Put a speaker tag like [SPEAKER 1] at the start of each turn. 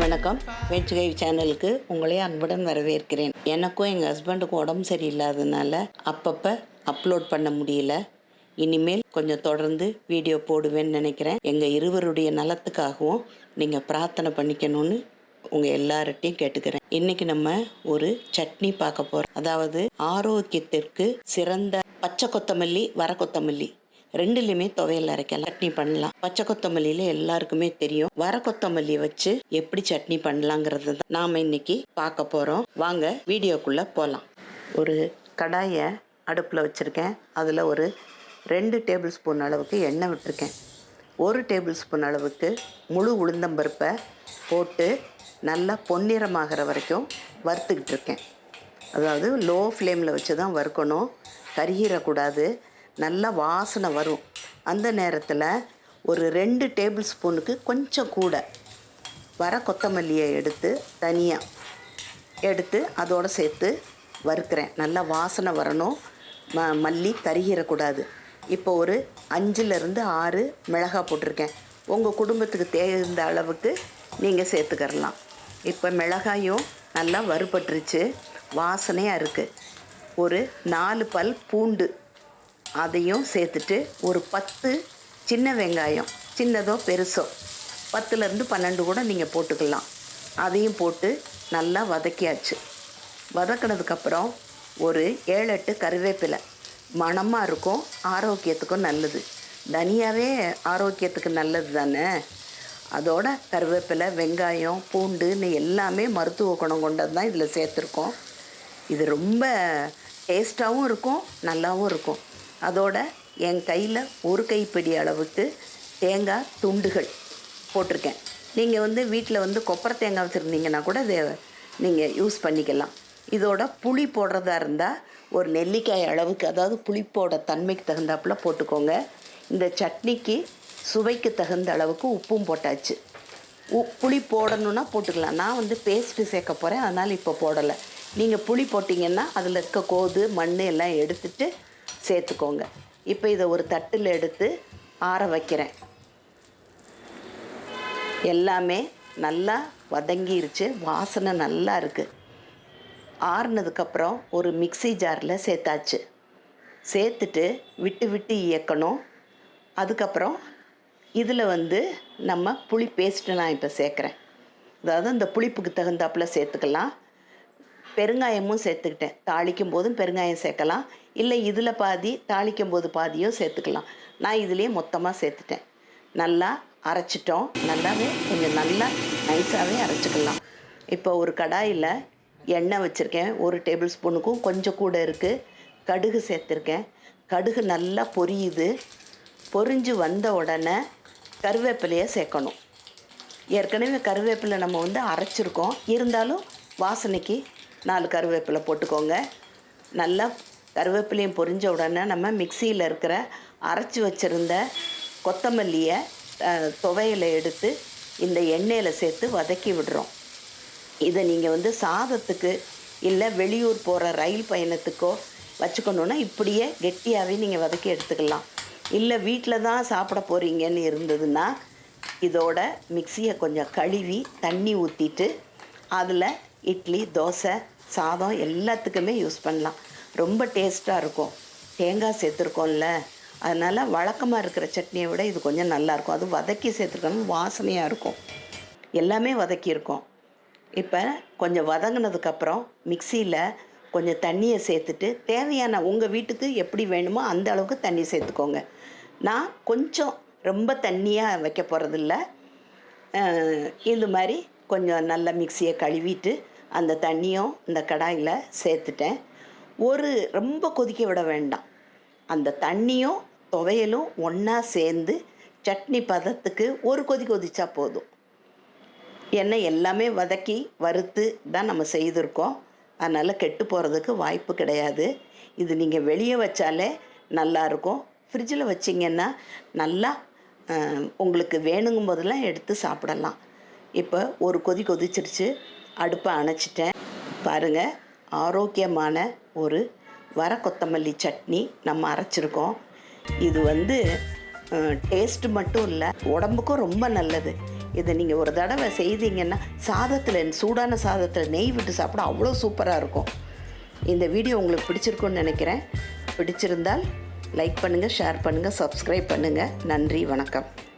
[SPEAKER 1] வணக்கம். வெஜ்கை சேனலுக்கு உங்களே அன்புடன் வரவேற்கிறேன். எனக்கும் எங்கள் ஹஸ்பண்டுக்கும் உடம்பு சரியில்லாததுனால அப்பப்போ அப்லோட் பண்ண முடியல. இனிமேல் கொஞ்சம் தொடர்ந்து வீடியோ போடுவேன்னு நினைக்கிறேன். எங்கள் இருவருடைய நலத்துக்காகவும் நீங்கள் பிரார்த்தனை பண்ணிக்கணும்னு உங்கள் எல்லார்ட்டையும் கேட்டுக்கிறேன். இன்னைக்கு நம்ம ஒரு சட்னி பார்க்க போகிறோம் அதாவது ஆரோக்கியத்திற்கு சிறந்த பச்சை கொத்தமல்லி வர கொத்தமல்லி. ரெண்டுலையுமே துவையல் அரைக்கலாம். சட்னி பண்ணலாம். பச்சை கொத்தமல்லியில எல்லாருக்குமே தெரியும். வர கொத்தமல்லி வச்சு எப்படி சட்னி பண்ணலாங்கிறது தான் நாம இன்னைக்கு பார்க்க போறோம். வாங்க வீடியோக்குள்ள போகலாம் ஒரு கடாயை அடுப்பில் வச்சுருக்கேன். அதில் ஒரு ரெண்டு டேபிள் ஸ்பூன் அளவுக்கு எண்ணெய் விட்டுருக்கேன். ஒரு டேபிள் ஸ்பூன் அளவுக்கு முழு உளுந்தம்பருப்பை போட்டு நல்லா பொன்னிறமாகிற வரைக்கும் வறுத்துக்கிட்டு இருக்கேன். அதாவது லோ ஃப்ளேமில் வச்சு தான் வறுக்கணும் கருகிடக்கூடாது நல்லா வாசனை வரும். அந்த நேரத்தில் ஒரு ரெண்டு டேபிள் ஸ்பூனுக்கு கொஞ்சம் கூட வர கொத்தமல்லியை எடுத்து தனியாக எடுத்து அதோடு சேர்த்து வறுக்கிறேன். நல்லா வாசனை வரணும். ம மல்லி கருகிடக்கூடாது இப்போ ஒரு அஞ்சுலேருந்து ஆறு மிளகாய் போட்டிருக்கேன். உங்கள் குடும்பத்துக்கு தேர்ந்த அளவுக்கு நீங்கள் சேர்த்துக்கிறலாம். இப்போ மிளகாயும் நல்லா வறுபட்டுருச்சு. வாசனையாக இருக்குது ஒரு நாலு பல் பூண்டு அதையும் சேர்த்துட்டு ஒரு பத்து சின்ன வெங்காயம் சின்னதோ பெருசோ பத்துலேருந்து பன்னெண்டு கூட நீங்கள் போட்டுக்கலாம். அதையும் போட்டு நல்லா வதக்கியாச்சு. வதக்கினதுக்கப்புறம் ஒரு ஏழு எட்டு கருவேப்பிலை. மணமாக இருக்கும் ஆரோக்கியத்துக்கும் நல்லது. தனியாகவே ஆரோக்கியத்துக்கு நல்லது தானே? அதோட கருவேப்பிலை வெங்காயம் பூண்டுன்னு எல்லாமே மருத்துவ குணம் கொண்டது தான் இதில் சேர்த்துருக்கோம். இது ரொம்ப டேஸ்ட்டாகவும் இருக்கும் நல்லாவும் இருக்கும். அதோட என் கையில் ஒரு கைப்பிடி அளவுக்கு தேங்காய் துண்டுகள் போட்டிருக்கேன். நீங்கள் வந்து வீட்டில் வந்து கொப்பரை தேங்காய் வச்சுருந்தீங்கன்னா கூட இதை நீங்கள் யூஸ் பண்ணிக்கலாம். இதோட புளி போடுறதா இருந்தால் ஒரு நெல்லிக்காய் அளவுக்கு அதாவது புளிப்போட தன்மைக்கு தகுந்தாப்புல போட்டுக்கோங்க. இந்த சட்னிக்கு சுவைக்கு தகுந்த அளவுக்கு உப்பும் போட்டாச்சு. உ புளி போடணுன்னா போட்டுக்கலாம். நான் வந்து பேஸ்ட்டு சேர்க்க போகிறேன் அதனால் இப்போ போடலை. நீங்கள் புளி போட்டிங்கன்னா அதில் இருக்க கோது மண் எல்லாம் எடுத்துட்டு சேர்த்துக்கோங்க. இப்போ இதை ஒரு தட்டில் எடுத்து ஆற வைக்கிறேன். எல்லாமே நல்லா வதங்கிருச்சு. வாசனை நல்லா இருக்குது ஆறுனதுக்கப்புறம் ஒரு மிக்ஸி ஜாரில் சேர்த்தாச்சு. சேர்த்துட்டு விட்டு விட்டு இயக்கணும். அதுக்கப்புறம் இதில் வந்து நம்ம புளி பேஸ்ட்டு நான் இப்போ சேர்க்குறேன். அதாவது அந்த புளிப்புக்கு தகுந்தாப்புல சேர்த்துக்கலாம். பெருங்காயமும் சேர்த்துக்கிட்டேன். தாளிக்கும் போதும் பெருங்காயம் சேர்க்கலாம். இல்லை இதில் பாதி தாளிக்கும் போது பாதியோ சேர்த்துக்கலாம். நான் இதுலேயே மொத்தமாக சேர்த்துட்டேன். நல்லா அரைச்சிட்டோம். நல்லாவே கொஞ்சம் நல்லா நைஸாகவே அரைச்சிக்கலாம். இப்போ ஒரு கடாயில் எண்ணெய் வச்சுருக்கேன். ஒரு டேபிள் ஸ்பூனுக்கும் கொஞ்சம் கூட இருக்குது கடுகு சேர்த்துருக்கேன். கடுகு நல்லா பொரியுது. பொரிஞ்சு வந்த உடனே கருவேப்பிலையை சேர்க்கணும். ஏற்கனவே கருவேப்பிலை நம்ம வந்து அரைச்சிருக்கோம். இருந்தாலும் வாசனைக்கு நாலு கருவேப்பிலை போட்டுக்கோங்க. நல்லா கருவேப்பிலையும் பொரிஞ்ச உடனே நம்ம மிக்சியில் இருக்கிற அரைச்சி வச்சுருந்த கொத்தமல்லியை துவையில் எடுத்து இந்த எண்ணெயில் சேர்த்து வதக்கி விடுறோம். இதை நீங்கள் வந்து சாதத்துக்கு இல்லை வெளியூர் போகிற ரயில் பயணத்துக்கோ வச்சுக்கணுன்னா இப்படியே கெட்டியாகவே நீங்கள் வதக்கி எடுத்துக்கலாம். இல்லை வீட்டில் தான் சாப்பிட போகிறீங்கன்னு இருந்ததுன்னா இதோட மிக்சியை கொஞ்சம் கழுவி தண்ணி ஊற்றிட்டு அதில் இட்லி தோசை சாதம் எல்லாத்துக்குமே யூஸ் பண்ணலாம். ரொம்ப டேஸ்ட்டாக இருக்கும். தேங்காய் சேர்த்துருக்கோம்ல. அதனால் வழக்கமாக இருக்கிற சட்னியை விட இது கொஞ்சம் நல்லாயிருக்கும் அது வதக்கி சேர்த்துருக்கணும் வாசனையாக இருக்கும். எல்லாமே வதக்கியிருக்கோம் இப்போ கொஞ்சம் வதங்கினதுக்கப்புறம் மிக்சியில் கொஞ்சம் தண்ணியை சேர்த்துட்டு தேவையான உங்கள் வீட்டுக்கு எப்படி வேணுமோ அந்த அளவுக்கு தண்ணி சேர்த்துக்கோங்க. நான் கொஞ்சம் ரொம்ப தண்ணியாக வைக்க போகிறதில்ல இது மாதிரி கொஞ்சம் நல்ல மிக்சியை கழுவிட்டு அந்த தண்ணியும் இந்த கடாயில் சேர்த்துட்டேன். ஒரு ரொம்ப கொதிக்க விட வேண்டாம். அந்த தண்ணியும் துவையலும் ஒன்றா சேர்ந்து சட்னி பதத்துக்கு ஒரு கொதி கொதிச்சா போதும். எண்ணெய் எல்லாமே வதக்கி வறுத்து தான் நம்ம செய்திருக்கோம். அதனால் கெட்டு போகிறதுக்கு வாய்ப்பு கிடையாது. இது நீங்கள் வெளியே வச்சாலே நல்லா இருக்கும். ஃப்ரிட்ஜில் வச்சிங்கன்னா நல்லா உங்களுக்கு வேணுங்கும் போதெல்லாம் எடுத்து சாப்பிடலாம். இப்போ ஒரு கொதி கொதிச்சிருச்சு. அடுப்பை அணைச்சிட்டேன். பாருங்கள் ஆரோக்கியமான ஒரு வர கொத்தமல்லி சட்னி நம்ம அரைச்சிருக்கோம். இது வந்து டேஸ்ட்டு மட்டும் இல்லை உடம்புக்கும் ரொம்ப நல்லது. இதை நீங்கள் ஒரு தடவை செய்தீங்கன்னா சாதத்தில் சூடான சாதத்தில் நெய் விட்டு சாப்பிட அவ்வளோ சூப்பராக இருக்கும். இந்த வீடியோ உங்களுக்கு பிடிச்சிருக்குன்னு நினைக்கிறேன். பிடிச்சிருந்தால் லைக் பண்ணுங்கள் ஷேர் பண்ணுங்கள் சப்ஸ்கிரைப் பண்ணுங்கள் நன்றி வணக்கம்.